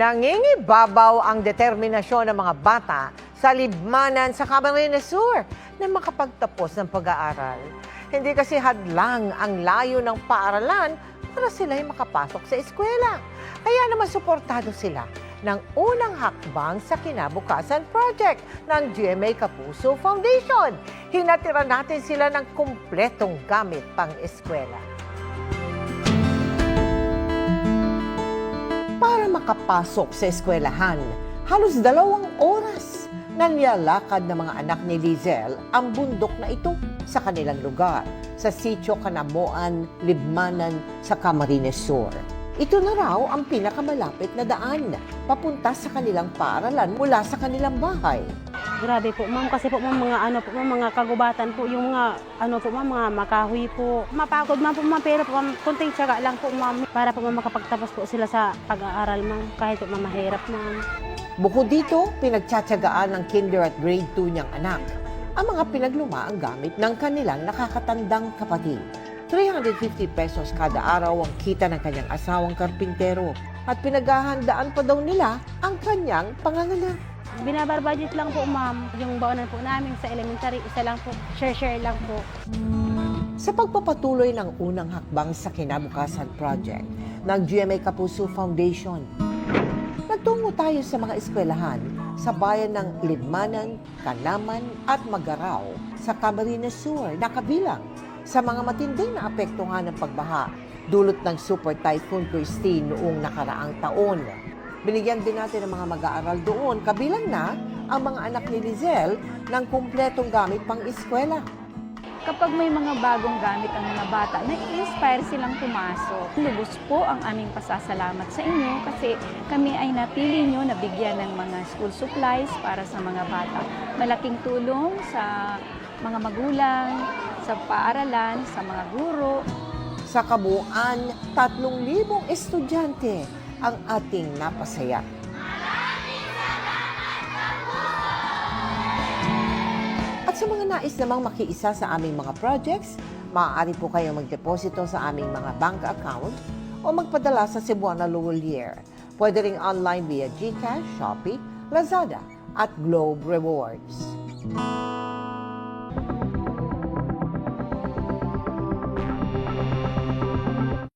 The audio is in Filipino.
Nangingibabaw ang determinasyon ng mga bata sa libmanan sa Camarines Sur na makapagtapos ng pag-aaral. Hindi kasi hadlang ang layo ng paaralan para sila'y makapasok sa eskwela. Kaya naman suportado sila ng unang hakbang sa Kinabukasan Project ng GMA Kapuso Foundation. Hinatira natin sila ng kumpletong gamit pang eskwela. Makapasok sa eskwelahan. Halos dalawang oras na nilalakad ng mga anak ni Lizel ang bundok na ito sa kanilang lugar, sa Sitio Kanamoan, Libmanan sa Camarines Sur. Ito na raw ang pinakamalapit na daan papunta sa kanilang paaralan mula sa kanilang bahay. Grabe po, ma'am. Kasi po, ma'am, mga ano po, mga kagubatan po, yung mga, ano po, ma'am, mga makahoy po. Mapagod, ma'am, po, ma'am, pero po, ma'am, kunting tsaga lang po, ma'am, para po, ma'am, makapagtapos po sila sa pag-aaral, ma'am. Kahit po, ma'am, mahirap, ma'am. Bukod dito, pinagtsatsagaan ng kinder at grade 2 niyang anak ang mga pinaglumaang gamit ng kanilang nakakatandang kapatid. 350 pesos kada araw ang kita ng kanyang asawang karpintero at pinaghahandaan pa daw nila ang kanyang panganganak. Binabar-budget lang po, ma'am. Yung baonan po namin sa elementary, isa lang po. Share-share lang po. Sa pagpapatuloy ng unang hakbang sa Kinabukasan Project ng GMA Kapuso Foundation, nagtungo tayo sa mga eskwelahan sa bayan ng Lidmanan, Kanaman at Magaraw sa Camarines Sur na kabilang sa mga matinding na apektuhan ng pagbaha dulot ng Super Typhoon Christine noong nakaraang taon. Binigyan din natin ng mga mag-aaral doon, kabilang na ang mga anak ni Lizelle ng kumpletong gamit pang eskwela. Kapag may mga bagong gamit ang mga bata, nai-inspire silang pumasok. Lubos po ang aming pasasalamat sa inyo kasi kami ay napili nyo na bigyan ng mga school supplies para sa mga bata. Malaking tulong sa mga magulang, sa paaralan, sa mga guro, Sa kabuuan, 3,000 estudyante ang ating napasaya. At sa mga nais namang makiisa sa aming mga projects, maaari po kayong magdeposito sa aming mga bank account o magpadala sa Cebuana Lowelier. Pwede ring online via GCash, Shopee, Lazada at Globe Rewards.